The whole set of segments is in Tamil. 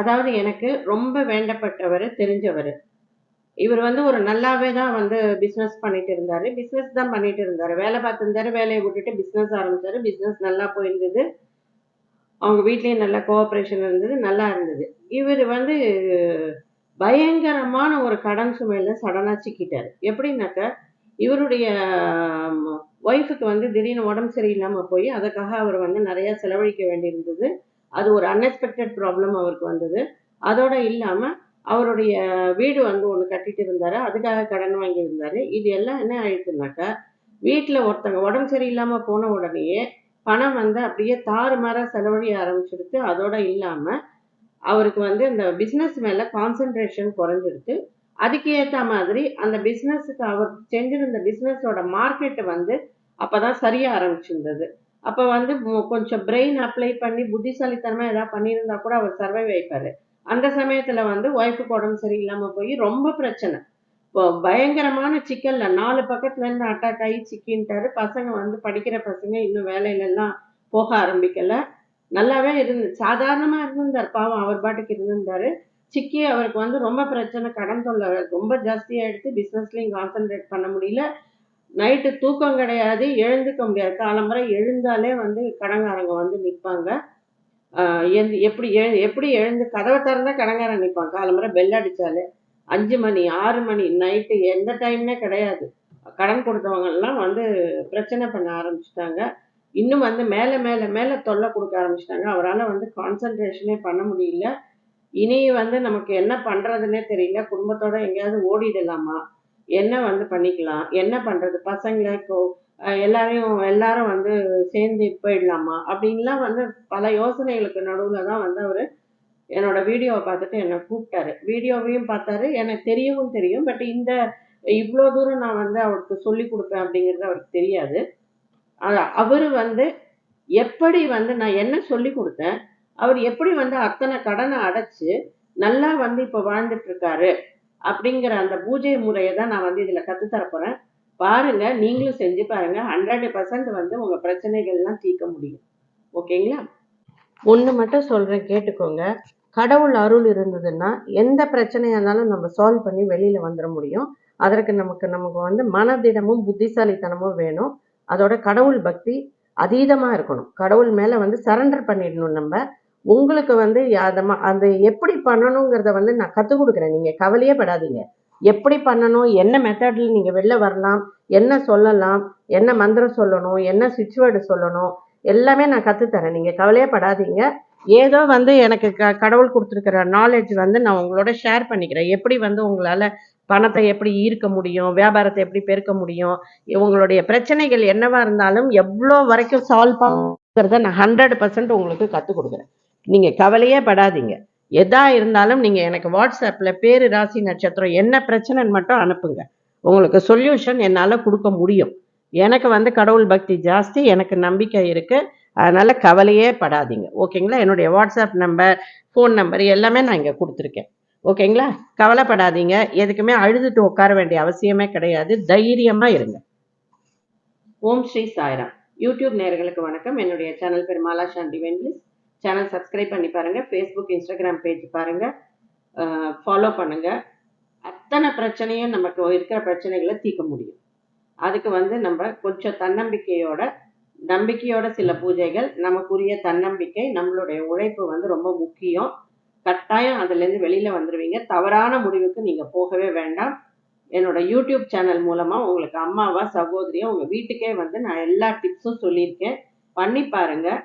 அதாவது எனக்கு ரொம்ப வேண்டப்பட்டவர் தெரிஞ்சவர். இவர் வந்து ஒரு நல்லாவே தான் வந்து பிஸ்னஸ் பண்ணிட்டு இருந்தாரு. பிஸ்னஸ் தான் பண்ணிட்டு இருந்தாரு. வேலை பார்த்துருந்தாரு வேலையை விட்டுட்டு பிஸ்னஸ் ஆரம்பிச்சாரு. பிஸ்னஸ் நல்லா போயிருந்தது. அவங்க வீட்லேயும் நல்லா கோஆப்ரேஷன் இருந்தது நல்லா இருந்தது. இவர் வந்து பயங்கரமான ஒரு கடன் சுமையில சடனாக சிக்கிட்டார் எப்படின்னாக்க இவருடைய ஒய்ஃபுக்கு வந்து திடீர்னு உடம்பு சரியில்லாமல் போய் அதுக்காக அவர் வந்து நிறையா செலவழிக்க வேண்டியிருந்தது. அது ஒரு அன்எக்ஸ்பெக்டட் ப்ராப்ளம் அவருக்கு வந்தது. அதோட இல்லாமல் அவருடைய வீடு வந்து ஒன்று கட்டிட்டு இருந்தார். அதுக்காக கடன் வாங்கியிருந்தார் இது எல்லாம் என்ன ஆயிடுச்சுனாக்கா வீட்டில் ஒருத்தங்க உடம்பு சரியில்லாமல் போன உடனேயே பணம் வந்து அப்படியே தாறுமாறாக செலவழிய ஆரம்பிச்சிருக்கு அதோட இல்லாமல் அவருக்கு வந்து இந்த பிஸ்னஸ் மேலே கான்சென்ட்ரேஷன் குறைஞ்சிடுச்சு. அதுக்கு ஏற்ற மாதிரி அந்த பிஸ்னஸுக்கு அவர் செஞ்சிருந்த பிஸ்னஸோட மார்க்கெட்டு வந்து அப்போ தான் சரிய ஆரம்பிச்சிருந்தது. அப்போ வந்து கொஞ்சம் பிரெயின் அப்ளை பண்ணி புத்திசாலித்தனமாக ஏதாவது பண்ணியிருந்தா கூட அவர் சர்வை வைப்பார் அந்த சமயத்தில் வந்து ஒய்ஃபுக்கு உடம்பு சரியில்லாமல் போய் ரொம்ப பிரச்சனை. இப்போ பயங்கரமான சிக்கல்ல நாலு பக்கத்துலேருந்து அட்டாக் ஆகி சிக்கின்ட்டாரு. பசங்க வந்து படிக்கிற பசங்க இன்னும் வேலையிலலாம் போக ஆரம்பிக்கலை. நல்லாவே இருந்து சாதாரணமாக இருந்திருந்தார். பாவம் அவர் பாட்டுக்கு இருந்திருந்தார். சிக்கி அவருக்கு வந்து ரொம்ப பிரச்சனை. கடன் தொல்லை ரொம்ப ஜாஸ்தியாக எடுத்து பிஸ்னஸ்லேயும் கான்சென்ட்ரேட் பண்ண முடியல. நைட்டு தூக்கம் கிடையாது எழுந்துக்க முடியாது. காலம்பரை எழுந்தாலே வந்து கடன்காரங்க வந்து நிற்பாங்க எப்படி எழு எப்படி எழுந்து கதவை திறந்தா கடங்காரன் நிற்பான் காலம்பரை பெல் அடித்தாலே அஞ்சு மணி ஆறு மணி நைட்டு எந்த டைம்னே கிடையாது. கடன் கொடுத்தவங்கெல்லாம் வந்து பிரச்சனை பண்ண ஆரம்பிச்சிட்டாங்க. இன்னும் வந்து மேலே மேலே மேலே தொல்லை கொடுக்க ஆரம்பிச்சிட்டாங்க. அவரால் வந்து கான்சன்ட்ரேஷனே பண்ண முடியல. இனி வந்து நமக்கு என்ன பண்ணுறதுன்னே தெரியல. குடும்பத்தோடு எங்கேயாவது ஓடிடலாமா? என்ன வந்து பண்ணிக்கலாம்? என்ன பண்ணுறது பசங்களை இப்போ எல்லாரையும் எல்லாரும் வந்து சேர்ந்து போயிடலாமா? அப்படின்லாம் வந்து பல யோசனைகளுக்கு நடுவில் தான் வந்து அவர் என்னோட வீடியோவை பார்த்துட்டு என்னை கூப்பிட்டாரு. வீடியோவையும் பார்த்தாரு. எனக்கு தெரியவும் தெரியும். பட் இந்த இவ்வளோ தூரம் நான் வந்து அவருக்கு சொல்லி கொடுப்பேன் அப்படிங்கிறது அவருக்கு தெரியாது. அவர் வந்து எப்படி வந்து நான் என்ன சொல்லி கொடுத்தேன்? அவர் எப்படி வந்து அத்தனை கடனை அடைச்சு நல்லா வந்து இப்போ வாழ்ந்துட்டு இருக்காரு? அப்படிங்கிற அந்த பூஜை முறையை தான் நான் வந்து இதில் கற்றுத்தரப்போகிறேன் பாருங்க நீங்களும் செஞ்சு பாருங்க. ஹண்ட்ரட் பர்சன்ட் வந்து உங்கள் பிரச்சனைகள்லாம் தீர்க்க முடியும். ஓகேங்களா? ஒன்று மட்டும் சொல்கிறேன் கேட்டுக்கோங்க. கடவுள் அருள் இருந்ததுன்னா எந்த பிரச்சனையாக இருந்தாலும் நம்ம சால்வ் பண்ணி வெளியில் வந்துட முடியும். அதற்கு நமக்கு நமக்கு வந்து மனதிடமும் புத்திசாலித்தனமும் வேணும். அதோட கடவுள் பக்தி அதீதமாக இருக்கணும். கடவுள் மேலே வந்து சரண்டர் பண்ணிடணும் நம்ம. உங்களுக்கு வந்து அதை அது எப்படி பண்ணணுங்கிறத வந்து நான் கற்றுக் கொடுக்குறேன். நீங்கள் கவலையே படாதீங்க. எப்படி பண்ணணும் என்ன மெத்தடில் நீங்கள் வெளில வரலாம் என்ன சொல்லலாம் என்ன மந்திரம் சொல்லணும் என்ன சுவிட்ச் வேர்டு சொல்லணும் எல்லாமே நான் கற்றுத்தரேன் நீங்கள் கவலையே படாதீங்க. ஏதோ வந்து எனக்கு க கடவுள் கொடுத்துருக்கிற நாலேஜ் வந்து நான் உங்களோட ஷேர் பண்ணிக்கிறேன். எப்படி வந்து உங்களால் பணத்தை எப்படி ஈர்க்க முடியும் வியாபாரத்தை எப்படி பெருக்க முடியும் உங்களுடைய பிரச்சனைகள் என்னவா இருந்தாலும் எவ்வளோ வரைக்கும் சால்வ் பண்ணுங்கிறத நான் ஹண்ட்ரட் பர்சன்ட் உங்களுக்கு கற்றுக் கொடுக்குறேன். நீங்கள் கவலையே படாதீங்க. எதா இருந்தாலும் நீங்கள் எனக்கு வாட்ஸ்அப்பில் பேர் ராசி நட்சத்திரம் என்ன பிரச்சனைன்னு மட்டும் அனுப்புங்க. உங்களுக்கு சொல்யூஷன் என்னால் கொடுக்க முடியும். எனக்கு வந்து கடவுள் பக்தி ஜாஸ்தி எனக்கு நம்பிக்கை இருக்குது அதனால் கவலையே படாதீங்க. ஓகேங்களா? என்னுடைய வாட்ஸ்அப் நம்பர் ஃபோன் நம்பர் எல்லாமே நான் இங்கே கொடுத்துருக்கேன். ஓகேங்களா? கவலைப்படாதீங்க. எதுக்குமே அழுதுட்டு உட்கார வேண்டிய அவசியமே கிடையாது. தைரியமாக இருங்க. ஓம் ஸ்ரீ சாய்ராம். யூடியூப் நேயர்களுக்கு வணக்கம். என்னுடைய சேனல் பேர் மாலா சாந்தி வென்லிஸ் சேனல் சப்ஸ்கிரைப் பண்ணி பாருங்கள் ஃபேஸ்புக் இன்ஸ்டாகிராம் பேஜ் பாருங்கள் ஃபாலோ பண்ணுங்கள் அத்தனை பிரச்சனையும் நமக்கு இருக்கிற பிரச்சனைகளை தீர்க்க முடியும். அதுக்கு வந்து நம்ம கொஞ்சம் தன்னம்பிக்கையோட நம்பிக்கையோட சில பூஜைகள் நமக்குரிய தன்னம்பிக்கை நம்மளுடைய உழைப்பு வந்து ரொம்ப முக்கியம். கட்டாயம் அதுலேருந்து வெளியில் வந்துடுவீங்க தவறான முடிவுக்கு நீங்கள் போகவே வேண்டாம். என்னோட யூடியூப் சேனல் மூலமாக உங்களுக்கு அம்மாவா சகோதரியா உங்கள் வீட்டுக்கே வந்து நான் எல்லா டிப்ஸும் சொல்லியிருக்கேன். பண்ணி பாருங்கள்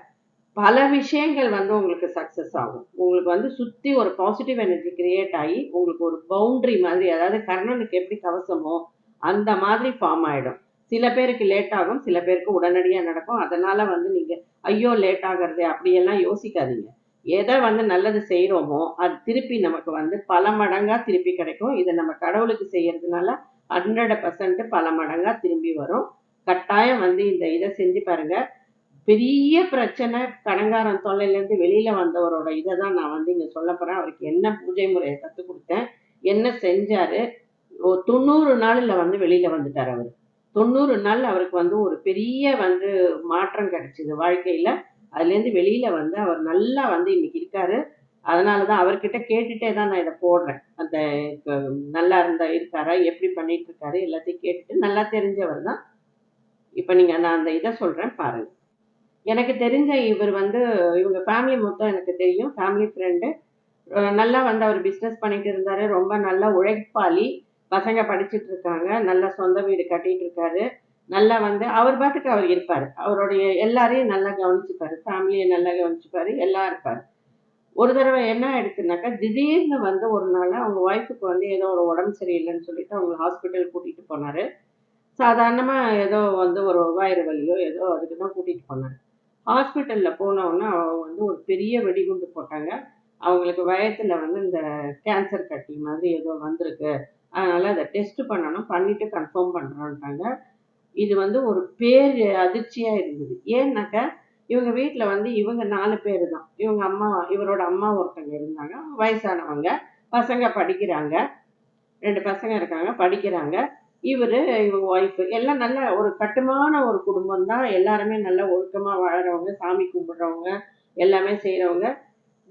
பல விஷயங்கள் வந்து உங்களுக்கு சக்ஸஸ் ஆகும். உங்களுக்கு வந்து சுற்றி ஒரு பாசிட்டிவ் எனர்ஜி கிரியேட் ஆகி உங்களுக்கு ஒரு பவுண்ட்ரி மாதிரி அதாவது கர்ணனுக்கு எப்படி கவசமோ அந்த மாதிரி ஃபார்ம் ஆகிடும் சில பேருக்கு லேட் ஆகும் சில பேருக்கு உடனடியாக நடக்கும். அதனால் வந்து நீங்கள் ஐயோ லேட் ஆகிறது அப்படியெல்லாம் யோசிக்காதீங்க. எதை வந்து நல்லது செய்கிறோமோ அது திருப்பி நமக்கு வந்து பல மடங்காக திருப்பி கிடைக்கும். இதை நம்ம கடவுளுக்கு செய்கிறதுனால ஹண்ட்ரட் பர்சன்ட் பல மடங்காக திரும்பி வரும். கட்டாயம் வந்து இந்த இதை செஞ்சு பாருங்கள் பெரிய பிரச்சனை கடங்காரன் தொல்லையிலேருந்து வெளியில் வந்தவரோட இதை தான் நான் வந்து இங்கே சொல்ல போகிறேன் அவருக்கு என்ன பூஜை முறையை கற்றுக் கொடுத்தேன் என்ன செஞ்சாரு. தொண்ணூறு நாளில் வந்து வெளியில் வந்துட்டார் அவர். தொண்ணூறு நாள் அவருக்கு வந்து ஒரு பெரிய வந்து மாற்றம் கிடைச்சிது வாழ்க்கையில். அதுலேருந்து வெளியில் வந்து அவர் நல்லா வந்து இன்னைக்கு இருக்காரு. அதனால தான் அவர்கிட்ட கேட்டுட்டே தான் நான் இதை போடுறேன். அந்த நல்லா இருந்தா இருக்காரா எப்படி பண்ணிட்டு இருக்காரு எல்லாத்தையும் கேட்டுட்டு நல்லா தெரிஞ்சவர் தான். இப்போ நீங்கள் நான் அந்த இதை சொல்கிறேன் பாருங்கள் எனக்கு தெரிஞ்ச இவர் வந்து இவங்க ஃபேமிலி மொத்தம் எனக்கு தெரியும். ஃபேமிலி ஃப்ரெண்டு நல்லா வந்து அவர் பிஸ்னஸ் பண்ணிட்டு இருந்தாரு. ரொம்ப நல்லா உழைப்பாளி. பசங்க படிச்சுட்டு இருக்காங்க. நல்லா சொந்த வீடு கட்டிட்டு இருக்காரு. நல்லா வந்து அவர் பாட்டுக்கு அவர் இருப்பார். அவருடைய எல்லாரையும் நல்லா கவனிச்சுப்பாரு. ஃபேமிலியை நல்லா கவனிச்சுப்பாரு. எல்லாம் இருப்பார். ஒரு தடவை என்ன ஆயிடுச்சுனாக்கா திடீர்னு வந்து ஒரு நாள் அவங்க ஒய்ஃபுக்கு வந்து ஏதோ ஒரு உடம்பு சரியில்லைன்னு சொல்லிட்டு அவங்க ஹாஸ்பிட்டல் கூட்டிகிட்டு போனாரு. சாதாரணமாக ஏதோ வந்து ஒரு வயிறு வலியோ ஏதோ அதுக்கு தான் கூட்டிகிட்டு போனார். ஹாஸ்பிட்டலில் போனவுடனே அவங்க வந்து ஒரு பெரிய வெடிகுண்டு போட்டாங்க. அவங்களுக்கு வயத்தில் வந்து இந்த கேன்சர் கட்டி மாதிரி ஏதோ வந்திருக்கு. அதனால் அதை டெஸ்ட் பண்ணணும் பண்ணிவிட்டு கன்ஃபார்ம் பண்றோம்ட்டாங்க இது வந்து ஒரு பேர் அதிர்ச்சியாக இருந்தது. ஏன்னாக்கா இவங்க வீட்டில் வந்து இவங்க நாலு பேர் தான். இவங்க அம்மா இவரோட அம்மா ஒருத்தங்க இருந்தாங்க. வயசானவங்க. பசங்க படிக்கிறாங்க. ரெண்டு பசங்க இருக்காங்க படிக்கிறாங்க. இவர் இவங்க ஒய்ஃப் எல்லாம் நல்ல ஒரு கட்டுமான ஒரு குடும்பம் தான். எல்லாருமே நல்ல ஒழுக்கமாக வாழறவங்க சாமி கும்பிட்றவங்க எல்லாமே செய்கிறவங்க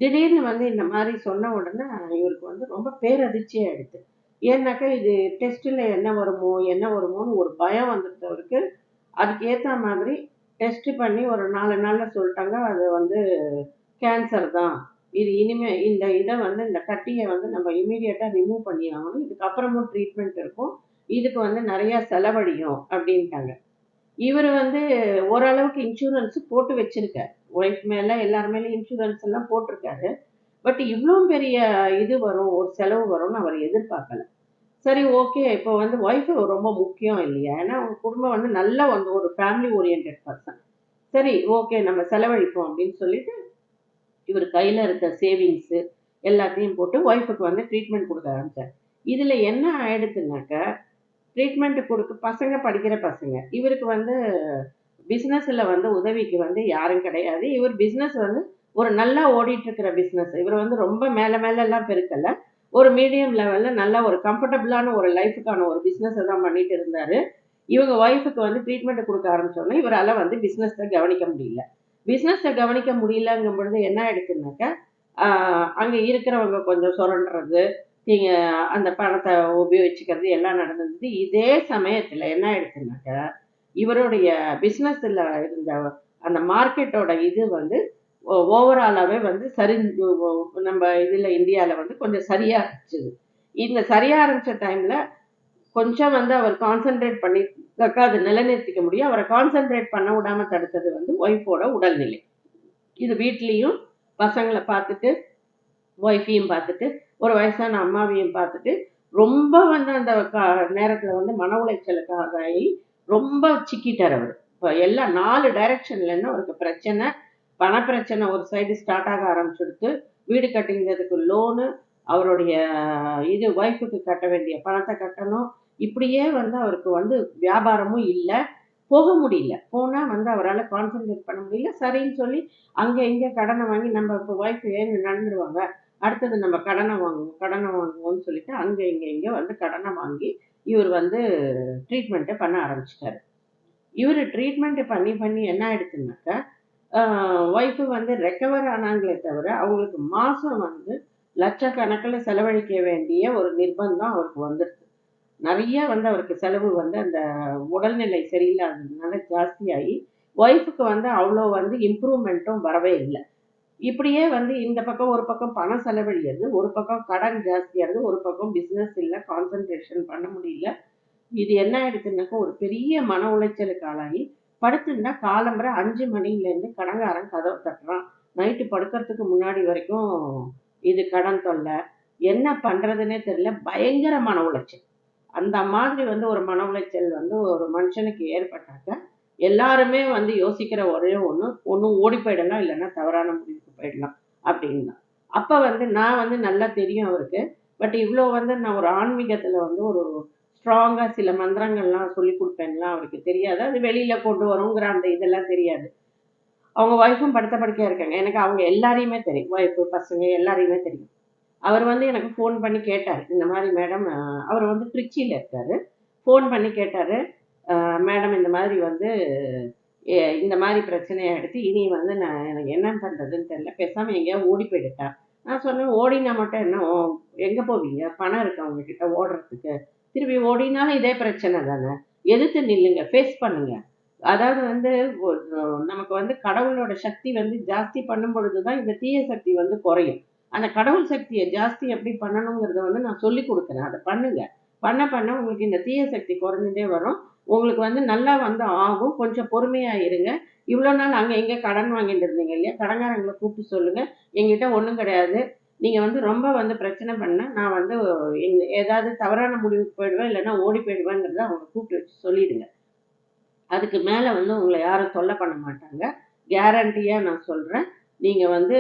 திடீர்னு வந்து இந்த மாதிரி சொன்ன உடனே இவருக்கு வந்து ரொம்ப பேரதிர்ச்சியாக ஆயிடுது. ஏன்னாக்கா இது டெஸ்ட்டில் என்ன வருமோ என்ன வருமோன்னு ஒரு பயம் வந்துடுது அதுக்கு ஏற்ற மாதிரி டெஸ்ட் பண்ணி ஒரு நாலு நாளில் சொல்லிட்டாங்க அது வந்து கேன்சர் தான். இது இனிமே இந்த இதை வந்து இந்த கட்டியை வந்து நம்ம இமீடியட்டாக ரிமூவ் பண்ணி ஆகணும் இதுக்கப்புறமும் ட்ரீட்மெண்ட் இருக்கும். இதுக்கு வந்து நிறையா செலவழியும் அப்படின்ட்டாங்க. இவர் வந்து ஓரளவுக்கு இன்சூரன்ஸ் போட்டு வச்சிருக்காரு. ஒய்ஃப் மேலே எல்லார் இன்சூரன்ஸ் எல்லாம் போட்டிருக்காரு. பட் இவ்வளோ பெரிய இது வரும் ஒரு செலவு வரும்னு அவர் எதிர்பார்க்கல. சரி ஓகே இப்போ வந்து ஒய்ஃப் ரொம்ப முக்கியம் இல்லையா? ஏன்னா அவங்க குடும்பம் வந்து நல்ல வந்து ஒரு ஃபேமிலி ஓரியன்ட் பர்சன் சரி ஓகே நம்ம செலவழிப்போம் அப்படின்னு சொல்லிட்டு இவர் கையில் இருக்க சேவிங்ஸு எல்லாத்தையும் போட்டு ஒய்ஃபுக்கு வந்து ட்ரீட்மெண்ட் கொடுக்க ஆரம்பித்தார் இதில் என்ன ஆயிடுச்சுனாக்க ட்ரீட்மெண்ட் கொடுக்க பசங்க படிக்கிற பசங்க. இவருக்கு வந்து பிஸ்னஸில் வந்து உதவிக்கு வந்து யாரும் கிடையாது. இவர் பிஸ்னஸ் வந்து ஒரு நல்லா ஓடிட்டுருக்கிற பிஸ்னஸ் இவர் வந்து ரொம்ப மேலே மேலெல்லாம் எல்லாம் ஒரு மீடியம் லெவலில் நல்ல ஒரு கம்ஃபர்டபுளான ஒரு லைஃபுக்கான ஒரு பிஸ்னஸை தான் பண்ணிட்டு இருந்தார். இவங்க ஒய்ஃபுக்கு வந்து ட்ரீட்மெண்ட் கொடுக்க ஆரம்பிச்சோன்னே இவரால் வந்து பிஸ்னஸை கவனிக்க முடியல. பிஸ்னஸை கவனிக்க முடியலங்கும் பொழுது என்ன ஆயிடுச்சுனாக்கா அங்கே இருக்கிறவங்க கொஞ்சம் சுரண்டுறது நீங்கள் அந்த பணத்தை உபயோகிச்சுக்கிறது எல்லாம் நடந்தது. இதே சமயத்தில் என்ன ஆயிடுச்சுனாக்கா இவருடைய பிஸ்னஸில் இருந்த அந்த மார்க்கெட்டோட இது வந்து ஓவராலாகவே வந்து சரி நம்ம இதில் இந்தியாவில் வந்து கொஞ்சம் சரியாக இருந்துச்சு. இந்த சரியா ஆரம்பித்த டைமில் கொஞ்சம் வந்து அவர் கான்சென்ட்ரேட் பண்ணி அது நிலைநிறுத்திக்க முடியும். அவரை கான்சென்ட்ரேட் பண்ண விடாமல் தடுத்தது வந்து ஒய்ஃபோட உடல்நிலை. இது வீட்லேயும் பசங்களை பார்த்துட்டு ஒய்ஃபையும் பார்த்துட்டு ஒரு வயசான அம்மாவையும் பார்த்துட்டு ரொம்ப வந்து அந்த நேரத்தில் வந்து மன உளைச்சலுக்காக ஆகி ரொம்ப சிக்கிட்டார் அவர். இப்போ எல்லா நாலு டைரக்ஷன்ல அவருக்கு பிரச்சனை பண பிரச்சனை ஒரு சைடு ஸ்டார்ட் ஆக ஆரம்பிச்சுடுத்து வீடு கட்டிங்கிறதுக்கு லோனு அவருடைய இது ஒய்ஃபுக்கு கட்ட வேண்டிய பணத்தை கட்டணும். இப்படியே வந்து அவருக்கு வந்து வியாபாரமும் இல்லை போக முடியல. போனால் வந்து அவரால் கான்சென்ட்ரேட் பண்ண முடியல. சரின்னு சொல்லி அங்கே இங்கே கடனை வாங்கி நம்ம இப்போ ஒய்ஃப் ஏன் நடந்துருவாங்க. அடுத்தது நம்ம கடனை வாங்குவோம் கடனை வாங்குவோம்னு சொல்லிட்டு அங்கே இங்கே இங்கே வந்து கடனை வாங்கி இவர் வந்து ட்ரீட்மெண்ட்டை பண்ண ஆரம்பிச்சிட்டாரு. இவர் ட்ரீட்மெண்ட்டை பண்ணி பண்ணி என்ன ஆயிடுச்சுனாக்கா ஒய்ஃபு வந்து ரெக்கவர் ஆனாங்களே தவிர அவங்களுக்கு மாதம் வந்து லட்சக்கணக்கில் செலவழிக்க வேண்டிய ஒரு நிர்பந்தம் அவருக்கு வந்துடுது நிறைய வந்து அவருக்கு செலவு வந்து அந்த உடல்நிலை சரியில்லாததுனால ஜாஸ்தியாகி ஒய்ஃபுக்கு வந்து அவ்வளோ வந்து இம்ப்ரூவ்மெண்ட்டும் வரவே இல்லை. இப்படியே வந்து இந்த பக்கம் ஒரு பக்கம் பணம் செலவழியது ஒரு பக்கம் கடன் ஜாஸ்தியாகுது ஒரு பக்கம் பிஸ்னஸ் இல்லை கான்சென்ட்ரேஷன் பண்ண முடியல. இது என்ன ஆயிடுச்சுனாக்கா ஒரு பெரிய மன உளைச்சலுக்கு ஆளாகி படுத்துருந்தா காலம்பரை அஞ்சு மணிலேருந்து கடங்காரன் கதவை தட்டுறான். நைட்டு படுக்கிறதுக்கு முன்னாடி வரைக்கும் இது கடன் தொல்லை. என்ன பண்றதுன்னே தெரியல. பயங்கர மன உளைச்சல். அந்த மாதிரி வந்து ஒரு மன உளைச்சல் வந்து ஒரு மனுஷனுக்கு ஏற்பட்டாக்க எல்லாருமே வந்து யோசிக்கிற ஒரே ஒன்று ஒன்றும் ஓடி போயிடலாம் இல்லைன்னா தவறான முடிவு போயிடலாம் அப்படின்னா. அப்போ வந்து நான் வந்து நல்லா தெரியும் அவருக்கு. பட் இவ்வளோ வந்து நான் ஒரு ஆன்மீகத்தில் வந்து ஒரு ஸ்ட்ராங்காக சில மந்திரங்கள்லாம் சொல்லி கொடுப்பேன்லாம் அவருக்கு தெரியாது. அது வெளியில் கொண்டு வருங்கிற அந்த இதெல்லாம் தெரியாது. அவங்க ஒய்ஃபும் படுத்த படுக்கையாக இருக்காங்க. எனக்கு அவங்க எல்லாரையுமே தெரியும். ஒய்ஃபு பசங்க எல்லாரையுமே தெரியும். அவர் வந்து எனக்கு ஃபோன் பண்ணி கேட்டார். இந்த மாதிரி மேடம் அவர் வந்து திருச்சியில் இருக்காரு. ஃபோன் பண்ணி கேட்டார். மேடம் இந்த மாதிரி வந்து இந்த மாதிரி பிரச்சனையை எடுத்து இனி வந்து நான் எனக்கு என்ன பண்ணுறதுன்னு தெரில பேசாமல் எங்கேயாவது ஓடி போயிடுட்டா. நான் சொன்னேன் ஓடினா மட்டும் என்ன ஓ- போவீங்க? பணம் இருக்கு அவங்கக்கிட்ட ஓடுறதுக்கு? திருப்பி ஓடினாலும் இதே பிரச்சனை தானே. எதிர்த்து நில்லுங்க ஃபேஸ் பண்ணுங்க. அதாவது வந்து நமக்கு வந்து கடவுளோட சக்தி வந்து ஜாஸ்தி பண்ணும் பொழுதுதான் இந்த தீய சக்தி வந்து குறையும். அந்த கடவுள் சக்தியை ஜாஸ்தி எப்படி பண்ணணுங்கிறத வந்து நான் சொல்லி கொடுக்குறேன். அதை பண்ணுங்க. பண்ண பண்ண உங்களுக்கு இந்த தீய சக்தி குறைஞ்சிட்டே வரும். உங்களுக்கு வந்து நல்லா வந்து ஆகும். கொஞ்சம் பொறுமையாக இருங்க. இவ்வளோ நாள் அங்கே எங்கே கடன் வாங்கிட்டு இருந்தீங்க இல்லையா? கடன்காரங்களை கூப்பிட்டு சொல்லுங்கள் எங்கிட்ட ஒன்றும் கிடையாது. நீங்கள் வந்து ரொம்ப வந்து பிரச்சனை பண்ண நான் வந்து எங் ஏதாவது தவறான முடிவுக்கு போயிடுவேன் இல்லைன்னா ஓடி போயிடுவேங்கிறத அவங்க கூப்பிட்டு வச்சு சொல்லிடுங்க. அதுக்கு மேலே வந்து உங்களை யாரும் தொல்லை பண்ண மாட்டாங்க. கேரண்டியாக நான் சொல்கிறேன் நீங்கள் வந்து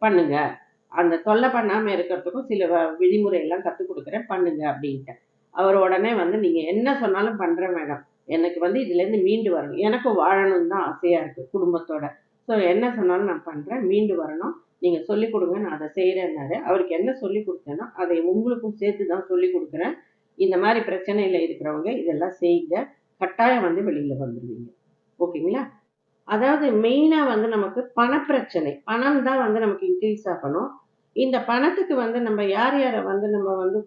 பண்ணுங்கள் அந்த தொல்லை பண்ணாமல் இருக்கிறதுக்கும் சில வ- கற்றுக் கொடுக்குறேன். பண்ணுங்கள் அப்படின்ட்டு அவர் உடனே வந்து நீங்கள் என்ன சொன்னாலும் பண்ணுறேன் மேடம். எனக்கு வந்து இதுலேருந்து மீண்டு வரணும். எனக்கும் வாழணும் தான் ஆசையாக இருக்குது குடும்பத்தோட. ஸோ என்ன சொன்னாலும் நான் பண்ணுறேன் மீண்டு வரணும். நீங்கள் சொல்லிக் கொடுங்க நான் அதை செய்கிறேன்னாரு அவருக்கு என்ன சொல்லி கொடுத்தேனோ அதை உங்களுக்கும் சேர்த்து தான் சொல்லி கொடுக்குறேன். இந்த மாதிரி பிரச்சனையில் இருக்கிறவங்க இதெல்லாம் செய்யுங்க. கட்டாயம் வந்து வெளியில் வந்துடுவீங்க ஓகேங்களா? அதாவது மெயினாக வந்து நமக்கு பணப்பிரச்சனை. பணம் தான் வந்து நமக்கு இன்க்ரீஸ் ஆகணும். இந்த பணத்துக்கு வந்து நம்ம யார் யாரை வந்து நம்ம வந்து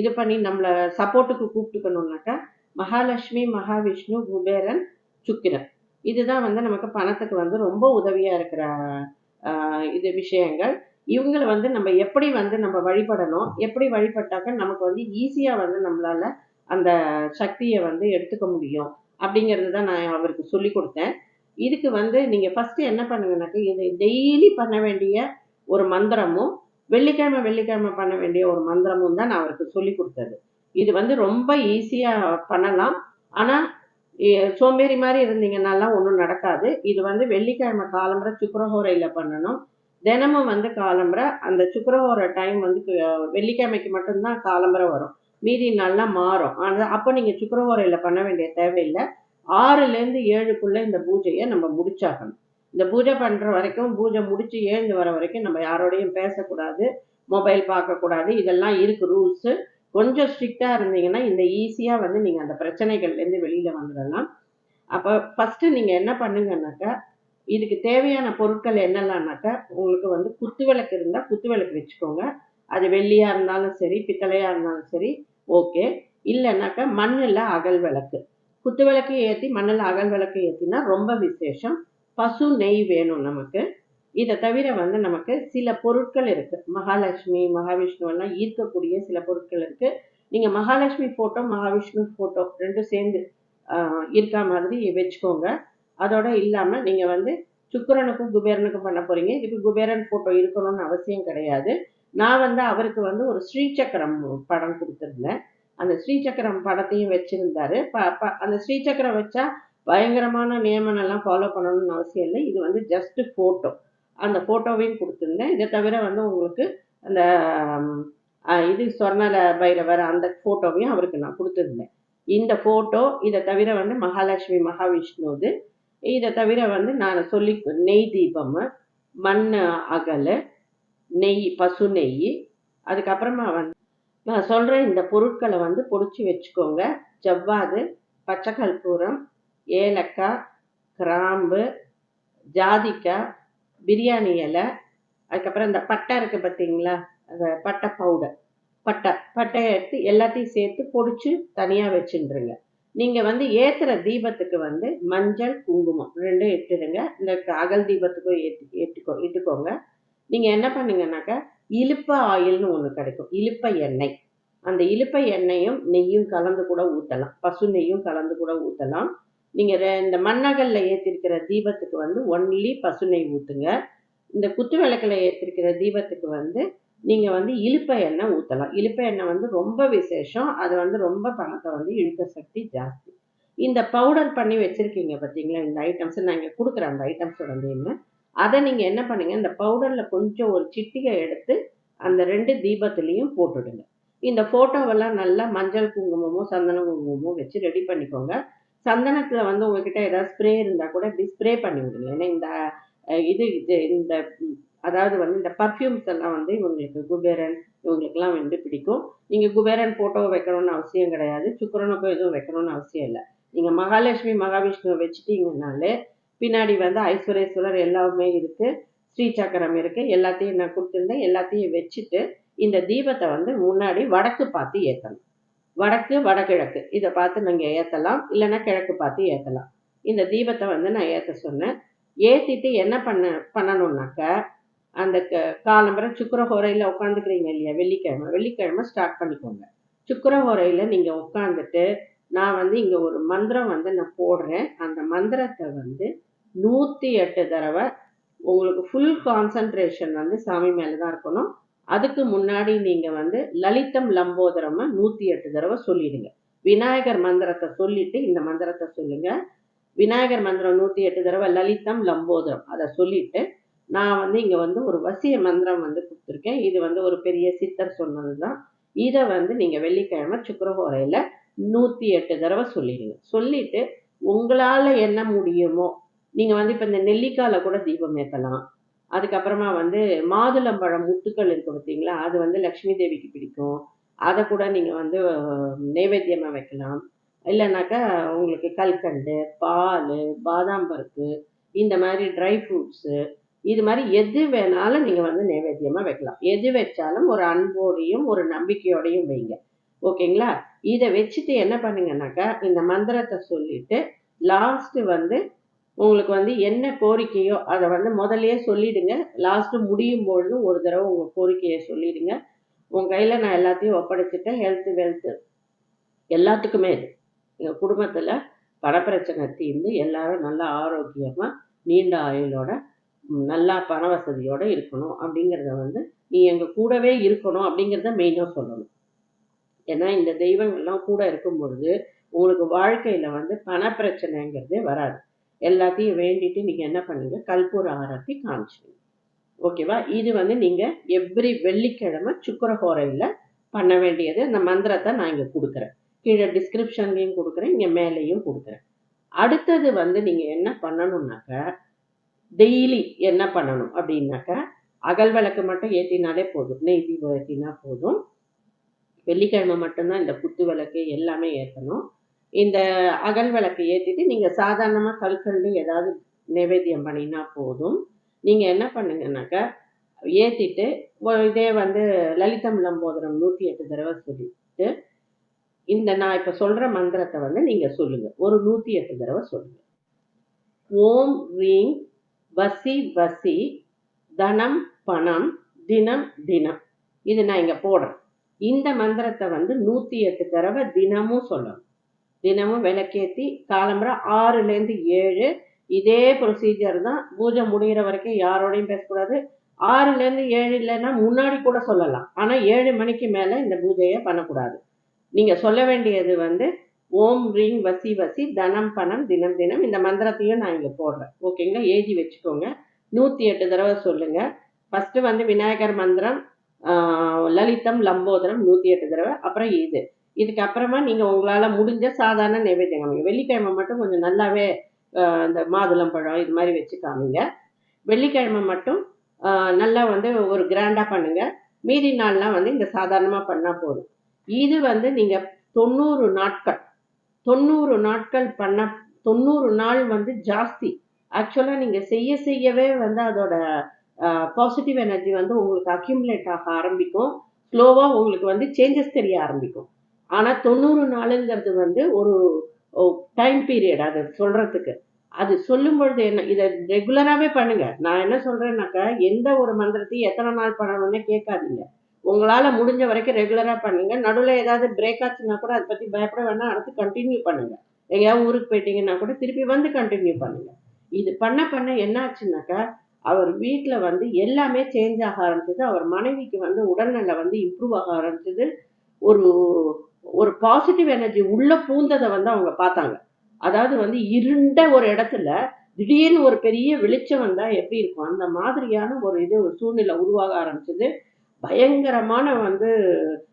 இது பண்ணி நம்மளை சப்போர்ட்டுக்கு கூப்பிட்டுக்கணும்னாக்கா மகாலட்சுமி மகாவிஷ்ணு குபேரன் சுக்கிரன். இதுதான் வந்து நமக்கு பணத்துக்கு வந்து ரொம்ப உதவியாக இருக்கிற இது விஷயங்கள். இவங்களை வந்து நம்ம எப்படி வந்து நம்ம வழிபடணும் எப்படி வழிபட்டாக்க நமக்கு வந்து ஈஸியாக வந்து நம்மளால அந்த சக்தியை வந்து எடுத்துக்க முடியும். அப்படிங்கிறது தான் நான் அவருக்கு சொல்லி கொடுத்தேன். இதுக்கு வந்து நீங்கள் ஃபஸ்ட்டு என்ன பண்ணுங்கனாக்கா இது டெய்லி பண்ண வேண்டிய ஒரு மந்திரமும் வெள்ளிக்கிழமை வெள்ளிக்கிழமை பண்ண வேண்டிய ஒரு மந்திரமும் தான் நான் அவருக்கு சொல்லி கொடுத்தது. இது வந்து ரொம்ப ஈஸியாக பண்ணலாம். ஆனால் சோம்பேறி மாதிரி இருந்தீங்கன்னாலாம் ஒன்றும் நடக்காது. இது வந்து வெள்ளிக்கிழமை காலம்பரை சுக்கரஹோரையில் பண்ணணும். தினமும் வந்து காலம்பரை. அந்த சுக்கரஹோர டைம் வந்து வெள்ளிக்கிழமைக்கு மட்டும்தான் காலம்பரை வரும். மீதி நாள்லாம் மாறும். ஆனால் அப்போ நீங்கள் சுக்கரஹோரையில் பண்ண வேண்டிய தேவையில்லை. ஆறுலேருந்து ஏழுக்குள்ளே இந்த பூஜையை நம்ம முடிச்சாகணும். இந்த பூஜை பண்ணுற வரைக்கும் பூஜை முடிச்சு எழுந்து வர வரைக்கும் நம்ம யாரோடையும் பேசக்கூடாது மொபைல் பார்க்கக்கூடாது இதெல்லாம் இருக்கு ரூல்ஸு கொஞ்சம் ஸ்ட்ரிக்டாக இருந்தீங்கன்னா இந்த ஈஸியாக வந்து நீங்கள் அந்த பிரச்சனைகள்லேருந்து வெளியில் வந்துடலாம். அப்போ ஃபஸ்ட்டு நீங்கள் என்ன பண்ணுங்கன்னாக்கா இதுக்கு தேவையான பொருட்கள் என்னெல்லாம்னாக்கா உங்களுக்கு வந்து குத்து விளக்கு இருந்தால் குத்து விளக்கு வச்சுக்கோங்க. அது வெள்ளியாக இருந்தாலும் சரி பித்தளையாக இருந்தாலும் சரி ஓகே இல்லைன்னாக்கா மண்ணில் அகல் விளக்கு. குத்து விளக்கு ஏற்றி மண்ணில் அகல் விளக்கு ஏற்றினா ரொம்ப விசேஷம். பசு நெய் வேணும் நமக்கு. இதை தவிர வந்து நமக்கு சில பொருட்கள் இருக்கு. மகாலட்சுமி மகாவிஷ்ணு எல்லாம் ஈர்க்கக்கூடிய சில பொருட்கள் இருக்கு. நீங்க மகாலட்சுமி போட்டோ மகாவிஷ்ணு போட்டோ ரெண்டும் சேர்ந்து இருக்கா மாதிரி வச்சுக்கோங்க. அதோட இல்லாம நீங்க வந்து சுக்கிரனுக்கும் குபேரனுக்கும் பண்ண போறீங்க. இதுக்கு குபேரன் போட்டோ இருக்கணும்னு அவசியம் கிடையாது. நான் வந்து அவருக்கு வந்து ஒரு ஸ்ரீசக்கரம் படம் கொடுத்துருந்தேன். அந்த ஸ்ரீசக்கரம் படத்தையும் வச்சிருந்தாரு. ப- ப- அந்த ஸ்ரீசக்கரம் வச்சா பயங்கரமான நியமனம் எல்லாம் ஃபாலோ பண்ணணும்னு அவசியம் இல்லை. இது வந்து ஜஸ்ட் ஃபோட்டோ அந்த ஃபோட்டோவையும் கொடுத்துருந்தேன் இதை தவிர வந்து உங்களுக்கு அந்த இது சொர்ணல பைரவர் அந்த ஃபோட்டோவையும் அவருக்கு நான் கொடுத்துருந்தேன் இந்த ஃபோட்டோ இதை தவிர வந்து மகாலட்சுமி மகாவிஷ்ணுது இதை தவிர வந்து நான் சொல்லி நெய் தீபம் மண் அகல் நெய் பசு நெய். அதுக்கப்புறமா வந்து நான் சொல்கிறேன் இந்த பொருட்களை வந்து பொடிச்சு வச்சுக்கோங்க. ஜவ்வாது பச்சை கற்பூரம் ஏலக்காய் கிராம்பு ஜாதிக்காய் பிரியாணி இலை அதுக்கப்புறம் இந்த பட்டை இருக்குது பார்த்தீங்களா? அந்த பட்டை பவுடர் பட்டை. பட்டையை எடுத்து எல்லாத்தையும் சேர்த்து பொடிச்சு தனியாக வச்சுருங்க. நீங்கள் வந்து ஏற்றுற தீபத்துக்கு வந்து மஞ்சள் குங்குமம் ரெண்டும் இட்டுடுங்க. இந்த அகல் தீபத்துக்கும் ஏற்றி ஏற்றுக்கோ இட்டுக்கோங்க. நீங்கள் என்ன பண்ணுங்கன்னாக்கா இழுப்ப ஆயில்னு ஒன்று கிடைக்கும். இழுப்ப எண்ணெய். அந்த இழுப்ப எண்ணெயும் நெய்யும் கலந்து கூட ஊற்றலாம் பசு நெய்யும் கலந்து கூட ஊற்றலாம் நீங்கள் இந்த மண்ணகல்ல ஏற்றிருக்கிற தீபத்துக்கு வந்து ஒன்லி பசு நெய் ஊற்றுங்க இந்த குத்து விளக்கில் ஏற்றிருக்கிற தீபத்துக்கு வந்து நீங்கள் வந்து இழுப்ப எண்ணெய் ஊற்றலாம் இழுப்ப எண்ணெய் வந்து ரொம்ப விசேஷம். அது வந்து ரொம்ப பணத்தை வந்து இழுக்க சக்தி ஜாஸ்தி. இந்த பவுடர் பண்ணி வச்சுருக்கீங்க பார்த்தீங்களா இந்த ஐட்டம்ஸ் நாங்கள் கொடுக்குற அந்த ஐட்டம்ஸோட நேமு அதை நீங்கள் என்ன பண்ணுங்க? இந்த பவுடரில் கொஞ்சம் ஒரு சிட்டிகை எடுத்து அந்த ரெண்டு தீபத்துலேயும் போட்டுடுங்க. இந்த ஃபோட்டோவெல்லாம் நல்லா மஞ்சள் குங்குமமோ சந்தன குங்குமமோ வச்சு ரெடி பண்ணிக்கோங்க. சந்தனத்தில் வந்து உங்ககிட்ட ஏதாவது ஸ்ப்ரே இருந்தால் கூட இப்படி ஸ்ப்ரே பண்ணி விடுங்க. ஏன்னா இந்த இது இது இந்த அதாவது வந்து இந்த பர்ஃப்யூம்ஸ் எல்லாம் வந்து இவங்களுக்கு குபேரன் இவங்களுக்குலாம் வந்து பிடிக்கும். நீங்கள் குபேரன் ஃபோட்டோ வைக்கணும்னு அவசியம் கிடையாது. சுக்கிரனுக்கும் எதுவும் வைக்கணும்னு அவசியம் இல்லை. நீங்கள் மகாலட்சுமி மகாவிஷ்ணுவை வச்சுட்டீங்கனாலே பின்னாடி வந்து ஐஸ்வர்யேஸ்வரர் எல்லாமே இருக்குது ஸ்ரீ சக்கரம் இருக்குது எல்லாத்தையும் நான் கொடுத்துருந்தேன். எல்லாத்தையும் வச்சுட்டு இந்த தீபத்தை வந்து முன்னாடி வடக்கு பார்த்து ஏற்றணும் வடக்கு வடகிழக்கு. இதை பார்த்து நீங்கள் ஏற்றலாம் இல்லைன்னா கிழக்கு பார்த்து ஏற்றலாம் இந்த தீபத்தை வந்து நான் ஏற்ற சொன்னேன். ஏற்றிட்டு என்ன பண்ண பண்ணணுன்னாக்க அந்த க காலம்பரம் சுக்கரஹோரையில் உட்காந்துக்கிறீங்க இல்லையா? வெள்ளிக்கிழமை. வெள்ளிக்கிழமை ஸ்டார்ட் பண்ணிக்கோங்க. சுக்கரஹோரையில் நீங்கள் உட்காந்துட்டு நான் வந்து இங்கே ஒரு மந்திரம் வந்து நான் போடுறேன். அந்த மந்திரத்தை வந்து நூற்றி எட்டு தடவை உங்களுக்கு ஃபுல் கான்சன்ட்ரேஷன் வந்து சாமி மேலே தான் இருக்கணும். அதுக்கு முன்னாடி நீங்கள் வந்து லலிதம் லம்போதரமா நூற்றி எட்டு தடவை சொல்லிடுங்க. விநாயகர் மந்திரத்தை சொல்லிட்டு இந்த மந்திரத்தை சொல்லுங்க. விநாயகர் மந்திரம் நூற்றி எட்டு தடவை லலிதம் லம்போதரம் அதை சொல்லிட்டு நான் வந்து இங்கே வந்து ஒரு வசிய மந்திரம் வந்து கொடுத்துருக்கேன். இது வந்து ஒரு பெரிய சித்தர் சொன்னது தான் இதை வந்து நீங்கள் வெள்ளிக்கிழமை சுக்கரஹோரையில் நூற்றி எட்டு தடவை சொல்லிடுங்க. சொல்லிட்டு உங்களால் என்ன முடியுமோ நீங்கள் வந்து இப்போ இந்த நெல்லிக்காயில் கூட தீபம் ஏற்றலாம் அதுக்கப்புறமா வந்து மாதுளம்பழம் முத்துக்கள் இருக்கு பார்த்தீங்களா? அது வந்து லக்ஷ்மி தேவிக்கு பிடிக்கும். அதை கூட நீங்கள் வந்து நைவேத்தியமாக வைக்கலாம். இல்லைனாக்கா உங்களுக்கு கல்கண்டு பால் பாதாம் பருப்பு இந்த மாதிரி ட்ரை ஃப்ரூட்ஸு இது மாதிரி எது வேணாலும் நீங்கள் வந்து நைவேத்தியமாக வைக்கலாம். எது வச்சாலும் ஒரு அன்போடையும் ஒரு நம்பிக்கையோடையும் வைங்க. ஓகேங்களா? இதை வச்சுட்டு என்ன பண்ணுங்கனாக்கா இந்த மந்திரத்தை சொல்லிட்டு லாஸ்ட்டு வந்து உங்களுக்கு வந்து என்ன கோரிக்கையோ அதை வந்து முதல்லையே சொல்லிடுங்க. லாஸ்ட்டு முடியும் பொழுது ஒரு தடவை உங்கள் கோரிக்கையை சொல்லிடுங்க. உங்கள் கையில் நான் எல்லாத்தையும் ஒப்படைச்சிட்டேன். ஹெல்த்து வெல்த்து எல்லாத்துக்குமே இது. எங்கள் குடும்பத்தில் பணப்பிரச்சனை தீர்ந்து எல்லாரும் நல்லா ஆரோக்கியமாக நீண்ட ஆயுளோட நல்லா பண வசதியோடு இருக்கணும் அப்படிங்கிறத வந்து நீ எங்கள் கூடவே இருக்கணும் அப்படிங்கிறத மெயினாக சொல்லணும். ஏன்னா இந்த தெய்வங்கள்லாம் கூட இருக்கும் பொழுது உங்களுக்கு வாழ்க்கையில் வந்து பணப்பிரச்சனைங்கிறதே வராது. எல்லாத்தையும் வேண்டிட்டு நீங்கள் என்ன பண்ணுங்க? கல்பூர ஆரத்தி காமிச்சிடுங்க. ஓகேவா இது வந்து நீங்கள் எவ்ரி வெள்ளிக்கிழமை சுக்கரஹோரையில் பண்ண வேண்டியது. அந்த மந்திரத்தை நான் இங்கே கொடுக்குறேன். கீழே டிஸ்கிரிப்ஷன்லையும் கொடுக்குறேன். இங்கே மேலேயும் கொடுக்குறேன். அடுத்தது வந்து நீங்கள் என்ன பண்ணணும்னாக்கா டெய்லி என்ன பண்ணணும் அப்படின்னாக்கா அகல் விளக்கு மட்டும் ஏற்றினாலே போதும். நெய் தீபம் ஏற்றினா போதும். வெள்ளிக்கிழமை மட்டும்தான் இந்த குத்து விளக்கு எல்லாமே ஏற்றணும் இந்த அகல் விளக்கு ஏற்றிட்டு நீங்கள் சாதாரணமாக கல்கண்டு ஏதாவது நைவேத்தியம் பண்ணினா போதும். நீங்கள் என்ன பண்ணுங்கனாக்கா ஏற்றிட்டு இதே வந்து லலிதம் லம்போதரம் நூற்றி எட்டு தடவை சொல்லிட்டு இந்த நான் இப்போ சொல்கிற மந்திரத்தை வந்து நீங்கள் சொல்லுங்கள் ஒரு நூற்றி எட்டு தடவை சொல்லுங்கள் ஓம் ரீங் வசி வசி தனம் பணம் தினம் தினம். இது நான் இங்கே போடுறேன். இந்த மந்திரத்தை வந்து நூற்றி எட்டு தடவை தினமும் சொல்லணும். தினமும் விளக்கேற்றி காலம்பரம் ஆறுலேருந்து ஏழு. இதே ப்ரொசீஜர் தான் பூஜை முடிகிற வரைக்கும் யாரோடையும் பேசக்கூடாது. ஆறுலேருந்து ஏழு இல்லைன்னா முன்னாடி கூட சொல்லலாம். ஆனால் ஏழு மணிக்கு மேலே இந்த பூஜையை பண்ணக்கூடாது. நீங்கள் சொல்ல வேண்டியது வந்து ஓம் ரீங் வசி வசி தனம் பணம் தினம் தினம் இந்த மந்திரத்தையும் நான் இங்கே போடுறேன். ஓகேங்களா? ஏஜி வச்சுக்கோங்க. நூற்றி எட்டு தடவை சொல்லுங்கள் ஃபஸ்ட்டு வந்து விநாயகர் மந்திரம் லலிதம் லம்போதரம் நூற்றி எட்டு தடவை. அப்புறம் இது. இதுக்கப்புறமா நீங்கள் உங்களால் முடிஞ்ச சாதாரண நைவேத்தியம் காமிங்க. வெள்ளிக்கிழமை மட்டும் கொஞ்சம் நல்லாவே இந்த மாதுளம்பழம் இது மாதிரி வச்சு காமிங்க. வெள்ளிக்கிழமை மட்டும் நல்லா வந்து ஒரு கிராண்டாக பண்ணுங்கள் மீதி நாள்லாம் வந்து இந்த சாதாரணமாக பண்ணால் போதும். இது வந்து நீங்கள் தொண்ணூறு நாட்கள் தொண்ணூறு நாட்கள் பண்ண தொண்ணூறு நாள் வந்து ஜாஸ்தி. ஆக்சுவலாக நீங்கள் செய்ய செய்யவே வந்து அதோட பாசிட்டிவ் எனர்ஜி வந்து உங்களுக்கு அக்யூமுலேட் ஆக ஆரம்பிக்கும். ஸ்லோவாக உங்களுக்கு வந்து சேஞ்சஸ் தெரிய ஆரம்பிக்கும். ஆனால் தொண்ணூறு நாளுங்கிறது வந்து ஒரு டைம் பீரியட் அதை சொல்கிறதுக்கு அது சொல்லும் பொழுது என்ன இதை ரெகுலராகவே பண்ணுங்க. நான் என்ன சொல்கிறேன்னாக்கா எந்த ஒரு மந்திரத்தையும் எத்தனை நாள் பண்ணணும்னே கேட்காதீங்க. உங்களால் முடிஞ்ச வரைக்கும் ரெகுலராக பண்ணுங்க. நடுவில் ஏதாவது பிரேக் ஆச்சுன்னா கூட அதை பற்றி பயப்பட வேணாம். அடுத்து கண்டினியூ பண்ணுங்க. எங்கேயாவது ஊருக்கு போயிட்டீங்கன்னா கூட திருப்பி வந்து கண்டினியூ பண்ணுங்க. இது பண்ண பண்ண என்ன ஆச்சுனாக்கா அவர் வீட்டில் வந்து எல்லாமே சேஞ்ச் ஆக ஆரம்பிச்சது. அவர் மனைவிக்கு வந்து உடல்நல வந்து இம்ப்ரூவ் ஆக ஆரம்பிச்சது. ஒரு ஒரு பாசிட்டிவ் எனர்ஜி உள்ள பூந்ததை வந்து அவங்க பார்த்தாங்க. அதாவது வந்து இருண்ட ஒரு இடத்துல திடீர்னு ஒரு பெரிய வெளிச்சம் வந்தா எப்படி இருக்கும்? அந்த மாதிரியான ஒரு இது ஒரு சூழ்நிலை உருவாக ஆரம்பிச்சது. பயங்கரமான வந்து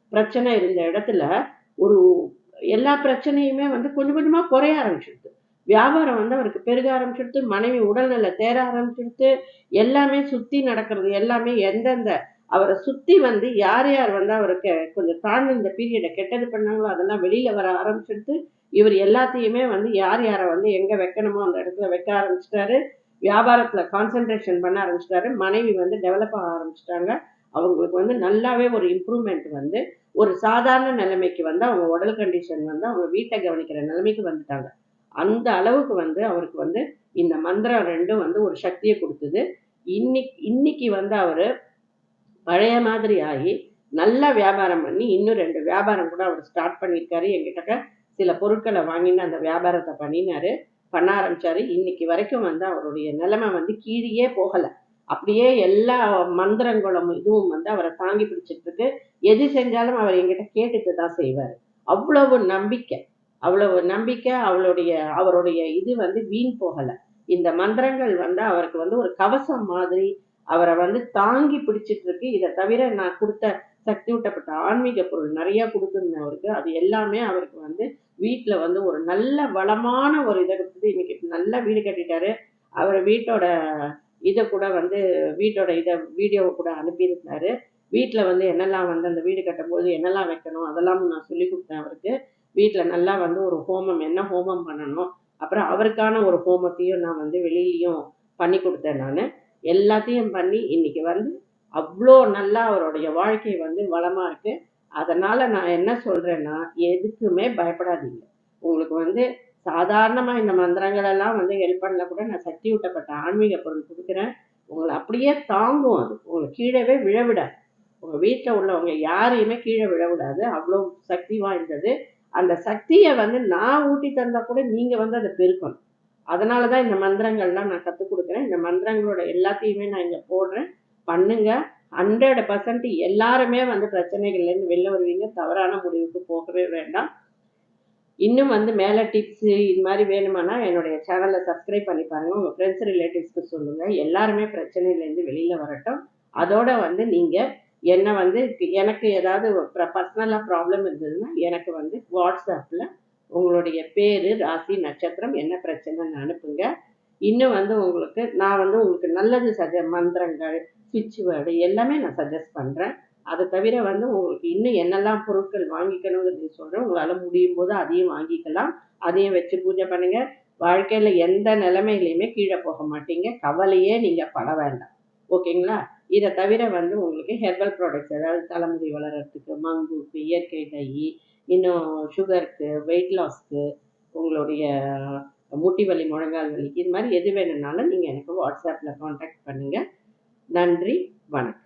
பிரச்சனை இருந்த இடத்துல ஒரு எல்லா பிரச்சனையுமே வந்து கொஞ்சம் கொஞ்சமா குறைய ஆரம்பிச்சிடுது. வியாபாரம் வந்து அவருக்கு பெருக ஆரம்பிச்சிடுது. மனைவி உடல்நல தேர ஆரம்பிச்சிடுது. எல்லாமே சுத்தி நடக்கிறது எல்லாமே எந்தெந்த அவரை சுற்றி வந்து யார் யார் வந்து அவருக்கு கொஞ்சம் தாழ்ந்து இந்த பீரியடை கெட்டது பண்ணாங்களோ அதெல்லாம் வெளியில் வர ஆரம்பிச்சிடுத்து இவர் எல்லாத்தையுமே வந்து யார் யாரை வந்து எங்கே வைக்கணுமோ அந்த இடத்துல வைக்க ஆரம்பிச்சிட்டாரு. வியாபாரத்தில் கான்சென்ட்ரேஷன் பண்ண ஆரம்பிச்சிட்டாரு. மனைவி வந்து டெவலப் ஆக ஆரம்பிச்சிட்டாங்க. அவங்களுக்கு வந்து நல்லாவே ஒரு இம்ப்ரூவ்மெண்ட் வந்து ஒரு சாதாரண நிலைமைக்கு வந்து அவங்க உடல் கண்டிஷன் வந்து அவங்க வீட்டை கவனிக்கிற நிலைமைக்கு வந்துட்டாங்க. அந்த அளவுக்கு வந்து அவருக்கு வந்து இந்த மந்திரம் ரெண்டும் வந்து ஒரு சக்தியை கொடுத்தது. இன்னைக்கு இன்னைக்கு வந்து அவர் பழைய மாதிரி ஆகி நல்லா வியாபாரம் பண்ணி இன்னும் ரெண்டு வியாபாரம் கூட அவர் ஸ்டார்ட் பண்ணியிருக்காரு. எங்கிட்ட சில பொருட்களை வாங்கின்னு அந்த வியாபாரத்தை பண்ணினாரு. பண்ண ஆரம்பிச்சாரு. இன்னைக்கு வரைக்கும் வந்து அவருடைய நிலைமை வந்து கீழே போகலை. அப்படியே எல்லா மந்திரங்களும் இதுவும் வந்து அவரை தாங்கி பிடிச்சிட்டு இருக்கு எது செஞ்சாலும் அவர் எங்கிட்ட கேட்டுட்டு தான் செய்வார். அவ்வளவு நம்பிக்கை. அவ்வளவு நம்பிக்கை. அவளுடைய அவருடைய இது வந்து வீண் போகலை. இந்த மந்திரங்கள் வந்து அவருக்கு வந்து ஒரு கவசம் மாதிரி அவரை வந்து தாங்கி பிடிச்சிட்டு இருக்கு இதை தவிர நான் கொடுத்த சக்தி ஊட்டப்பட்ட ஆன்மீக பொருள் நிறைய கொடுத்துருந்தேன் அவருக்கு. அது எல்லாமே அவருக்கு வந்து வீட்டில் வந்து ஒரு நல்ல வளமான ஒரு இதை கொடுத்தது. இன்னைக்கு நல்ல வீடு கட்டிட்டாரு. அவர் வீட்டோட இதை கூட வந்து வீட்டோட இதை வீடியோவை கூட அனுப்பியிருந்தாரு. வீட்டில் வந்து என்னெல்லாம் வந்து அந்த வீடு கட்டும்போது என்னெல்லாம் வைக்கணும் அதெல்லாம் நான் சொல்லி கொடுத்தேன் அவருக்கு. வீட்டில் நல்லா வந்து ஒரு ஹோமம் என்ன ஹோமம் பண்ணணும் அப்புறம் அவருக்கான ஒரு ஹோமத்தையும் நான் வந்து வெளியிலையும் பண்ணி கொடுத்தேன் நான். எல்லாத்தையும் பண்ணி இன்னைக்கு வந்து அவ்வளோ நல்லா அவருடைய வாழ்க்கை வந்து வளமாக இருக்கு அதனால நான் என்ன சொல்றேன்னா எதுக்குமே பயப்படாதீங்க. உங்களுக்கு வந்து சாதாரணமாக இந்த மந்திரங்கள் எல்லாம் வந்து ஹெல்ப் பண்ணல கூட நான் சக்தி ஊட்டப்பட்ட ஆன்மீக பொருள் கொடுக்குறேன். உங்களை அப்படியே தாங்கும் அது. உங்களை கீழவே விழவிடாது. உங்கள் வீட்டில் உள்ளவங்க யாரையுமே கீழே விழவிடாது. அவ்வளோ சக்தி வாய்ந்தது. அந்த சக்தியை வந்து நான் ஊட்டி தந்தால் கூட நீங்கள் வந்து அதை பெருக்கணும். அதனால தான் இந்த மந்திரங்கள்லாம் நான் கற்றுக் கொடுக்குறேன். இந்த மந்திரங்களோட எல்லாத்தையுமே நான் இங்கே போடுறேன். பண்ணுங்க. ஹண்ட்ரட் பர்சன்ட் எல்லாருமே வந்து பிரச்சனைகள்லேருந்து வெளில வருவீங்க. தவறான முடிவுக்கு போகவே வேண்டாம். இன்னும் வந்து மேலே டிப்ஸு இது மாதிரி வேணுமானா என்னுடைய சேனலை சப்ஸ்கிரைப் பண்ணி பாருங்கள் உங்கள் ஃப்ரெண்ட்ஸ் ரிலேட்டிவ்ஸ்க்கு சொல்லுங்கள் எல்லாருமே பிரச்சனையிலேருந்து வெளியில் வரட்டும். அதோட வந்து நீங்கள் என்னை வந்து எனக்கு ஏதாவது பர்சனலாக ப்ராப்ளம் இருந்ததுன்னா எனக்கு வந்து வாட்ஸ்அப்பில் உங்களுடைய பேர் ராசி நட்சத்திரம் என்ன பிரச்சனைன்னு அனுப்புங்க. இன்னும் வந்து உங்களுக்கு நான் வந்து உங்களுக்கு நல்லது சஜ மந்திரங்கள் சுவிட்ச் வேர்டு எல்லாமே நான் சஜஸ்ட் பண்ணுறேன் அதை தவிர வந்து உங்களுக்கு இன்னும் என்னெல்லாம் பொருட்கள் வாங்கிக்கணுங்கிறது சொல்கிறேன் உங்களால் முடியும் போது அதையும் வாங்கிக்கலாம். அதையும் வச்சு பூஜை பண்ணுங்கள் வாழ்க்கையில் எந்த நிலைமையிலையுமே கீழே போக மாட்டீங்க. கவலையே நீங்கள் பட வேண்டாம். ஓகேங்களா? இதை தவிர வந்து உங்களுக்கு ஹெர்பல் ப்ராடக்ட்ஸ் அதாவது தலைமுடி வளர்கிறதுக்கு மங்குக்கு இயற்கை டை இன்னும் சுகருக்கு வெயிட் லாஸ்க்கு உங்களுடைய முட்டி வலி முழங்கால் வலிக்கு இது மாதிரி எது வேணும்னாலும் நீங்கள் எனக்கு வாட்ஸ்அப்பில் காண்டாக்ட் பண்ணுங்கள் நன்றி வணக்கம்.